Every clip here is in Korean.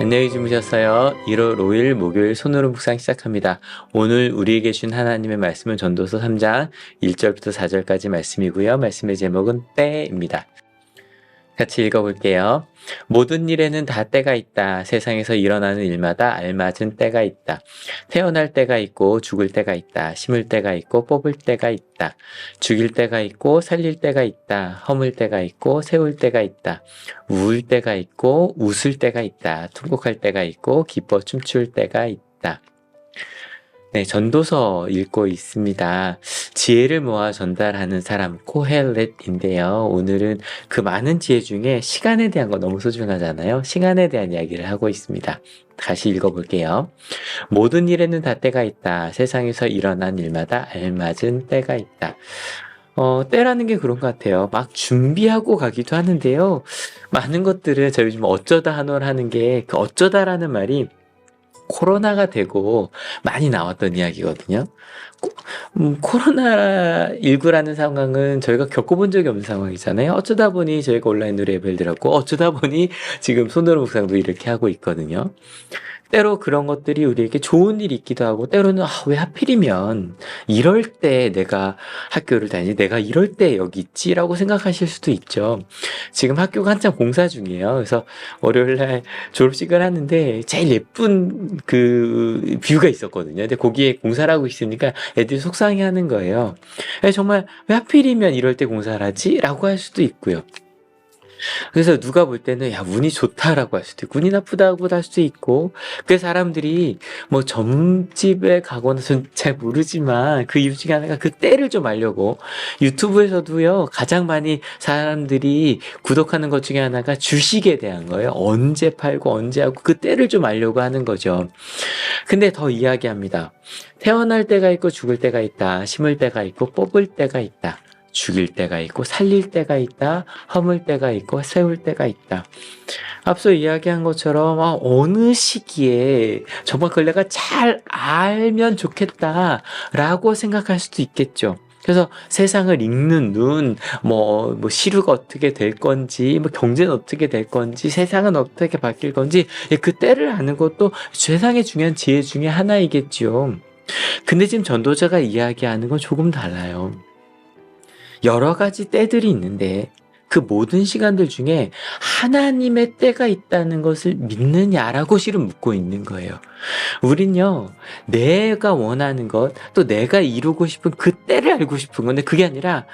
안녕히 주무셨어요. 1월 5일 목요일 손으로 묵상 시작합니다. 오늘 우리에게 준 하나님의 말씀은 전도서 3장 1절부터 4절까지 말씀이고요. 말씀의 제목은 때입니다. 같이 읽어볼게요. 모든 일에는 다 때가 있다. 세상에서 일어나는 일마다 알맞은 때가 있다. 태어날 때가 있고 죽을 때가 있다. 심을 때가 있고 뽑을 때가 있다. 죽일 때가 있고 살릴 때가 있다. 허물 때가 있고 세울 때가 있다. 우울 때가 있고 웃을 때가 있다. 통곡할 때가 있고 기뻐 춤출 때가 있다. 네, 전도서 읽고 있습니다. 지혜를 모아 전달하는 사람 코헬렛인데요. 오늘은 그 많은 지혜 중에 시간에 대한 거 너무 소중하잖아요. 시간에 대한 이야기를 하고 있습니다. 다시 읽어볼게요. 모든 일에는 다 때가 있다. 세상에서 일어난 일마다 알맞은 때가 있다. 어, 때라는 게 그런 것 같아요. 막 준비하고 가기도 하는데요. 많은 것들을 저 요즘 어쩌다 한월 하는 게 그 어쩌다라는 말이 코로나가 되고 많이 나왔던 이야기거든요. 코, 음, 코로나19라는 상황은 저희가 겪어본 적이 없는 상황이잖아요. 어쩌다 보니 저희가 온라인으로 예배를 드렸고, 어쩌다 보니 지금 손으로 묵상도 이렇게 하고 있거든요. 때로 그런 것들이 우리에게 좋은 일이 있기도 하고, 때로는, 아, 왜 하필이면 이럴 때 내가 학교를 다니지, 내가 이럴 때 여기 있지라고 생각하실 수도 있죠. 지금 학교가 한창 공사 중이에요. 그래서 월요일 날 졸업식을 하는데 제일 예쁜 그 뷰가 있었거든요. 근데 거기에 공사를 하고 있으니까 애들이 속상해 하는 거예요. 에, 정말 왜 하필이면 이럴 때 공사를 하지? 라고 할 수도 있고요. 그래서 누가 볼 때는 야 운이 좋다라고 할 수도 있고 운이 나쁘다고 할 수도 있고 그 사람들이 뭐 점집에 가거나 전 잘 모르지만 그 이유 중에 하나가 그 때를 좀 알려고. 유튜브에서도요 가장 많이 사람들이 구독하는 것 중에 하나가 주식에 대한 거예요. 언제 팔고 언제 하고 그 때를 좀 알려고 하는 거죠. 근데 더 이야기합니다. 태어날 때가 있고 죽을 때가 있다. 심을 때가 있고 뽑을 때가 있다 죽일 때가 있고 살릴 때가 있다. 허물 때가 있고 세울 때가 있다. 앞서 이야기한 것처럼 아, 어느 시기에 정말 그걸 내가 잘 알면 좋겠다라고 생각할 수도 있겠죠. 그래서 세상을 읽는 눈, 뭐, 뭐, 시류가 어떻게 될 건지, 뭐, 경제는 어떻게 될 건지, 세상은 어떻게 바뀔 건지, 예, 그 때를 아는 것도 세상의 중요한 지혜 중에 하나이겠죠. 근데 지금 전도자가 이야기하는 건 조금 달라요. 여러 가지 때들이 있는데 그 모든 시간들 중에 하나님의 때가 있다는 것을 믿느냐라고 실은 묻고 있는 거예요. 우린요, 내가 원하는 것, 또 내가 이루고 싶은 그 때를 알고 싶은 건데 그게 아니라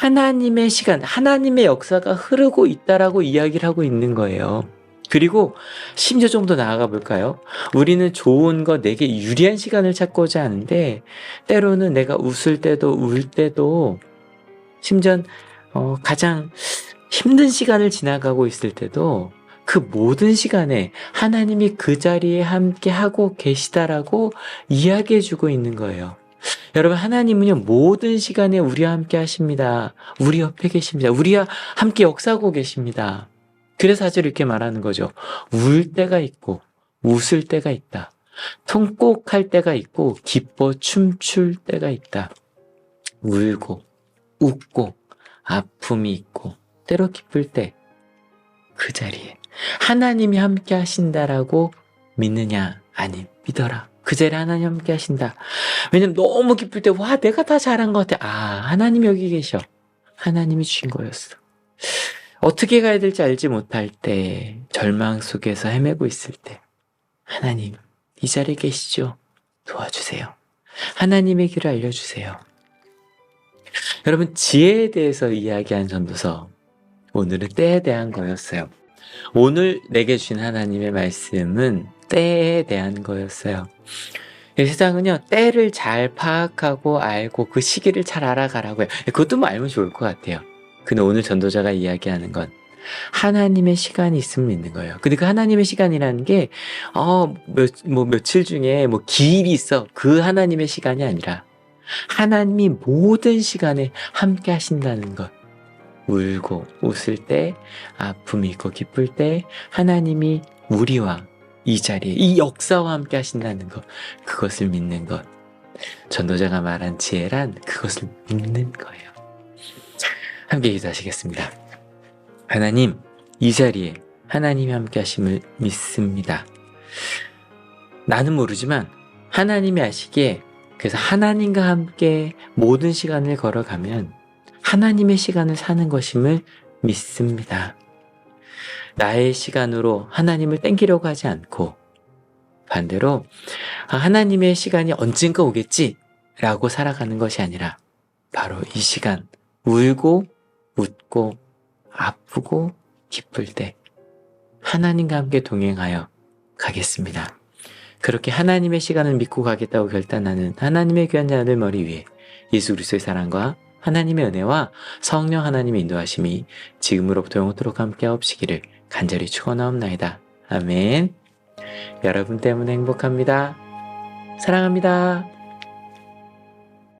하나님의 시간, 하나님의 역사가 흐르고 있다라고 이야기를 하고 있는 거예요. 그리고 심지어 좀 더 나아가 볼까요? 우리는 좋은 거, 내게 유리한 시간을 찾고자 하는데 때로는 내가 웃을 때도 울 때도 심지어 어, 가장 힘든 시간을 지나가고 있을 때도 그 모든 시간에 하나님이 그 자리에 함께 하고 계시다라고 이야기해 주고 있는 거예요. 여러분, 하나님은요, 모든 시간에 우리와 함께 하십니다. 우리 옆에 계십니다. 우리와 함께 역사하고 계십니다. 그래서 사실 이렇게 말하는 거죠. 울 때가 있고, 웃을 때가 있다. 통곡할 때가 있고, 기뻐 춤출 때가 있다. 울고, 웃고 아픔이 있고 때로 기쁠 때 그 자리에 하나님이 함께 하신다라고 믿느냐? 아니 믿어라. 그 자리에 하나님 함께 하신다. 왜냐면 너무 기쁠 때 와 내가 다 잘한 것 같아. 아 하나님 여기 계셔. 하나님이 주신 거였어. 어떻게 가야 될지 알지 못할 때 절망 속에서 헤매고 있을 때 하나님 이 자리에 계시죠? 도와주세요. 하나님의 길을 알려주세요 여러분, 지혜에 대해서 이야기한 전도서. 오늘은 때에 대한 거였어요. 오늘 내게 주신 하나님의 말씀은 때에 대한 거였어요. 이 세상은요, 때를 잘 파악하고 알고 그 시기를 잘 알아가라고요. 그것도 뭐 알면 좋을 것 같아요. 근데 오늘 전도자가 이야기하는 건 하나님의 시간이 있으면 있는 거예요. 근데 그 하나님의 시간이라는 게, 어, 몇, 뭐 며칠 중에 뭐 기일이 있어. 그 하나님의 시간이 아니라 하나님이 모든 시간에 함께 하신다는 것. 울고 웃을 때, 아픔이 있고 기쁠 때, 하나님이 우리와 이 자리에, 이 역사와 함께 하신다는 것. 그것을 믿는 것. 전도자가 말한 지혜란 그것을 믿는 거예요. 함께 기도하시겠습니다. 하나님, 이 자리에 하나님이 함께 하심을 믿습니다. 나는 모르지만 하나님이 아시기에 그래서 하나님과 함께 모든 시간을 걸어가면 하나님의 시간을 사는 것임을 믿습니다. 나의 시간으로 하나님을 땡기려고 하지 않고 반대로 아, 하나님의 시간이 언젠가 오겠지 라고 살아가는 것이 아니라 바로 이 시간 울고 웃고 아프고 기쁠 때 하나님과 함께 동행하여 가겠습니다. 그렇게 하나님의 시간을 믿고 가겠다고 결단하는 하나님의 귀한 자들 머리 위에 예수 그리스도의 사랑과 하나님의 은혜와 성령 하나님의 인도하심이 지금으로부터 영원토록 함께 없시기를 간절히 축원하옵나이다. 아멘. 여러분 때문에 행복합니다. 사랑합니다.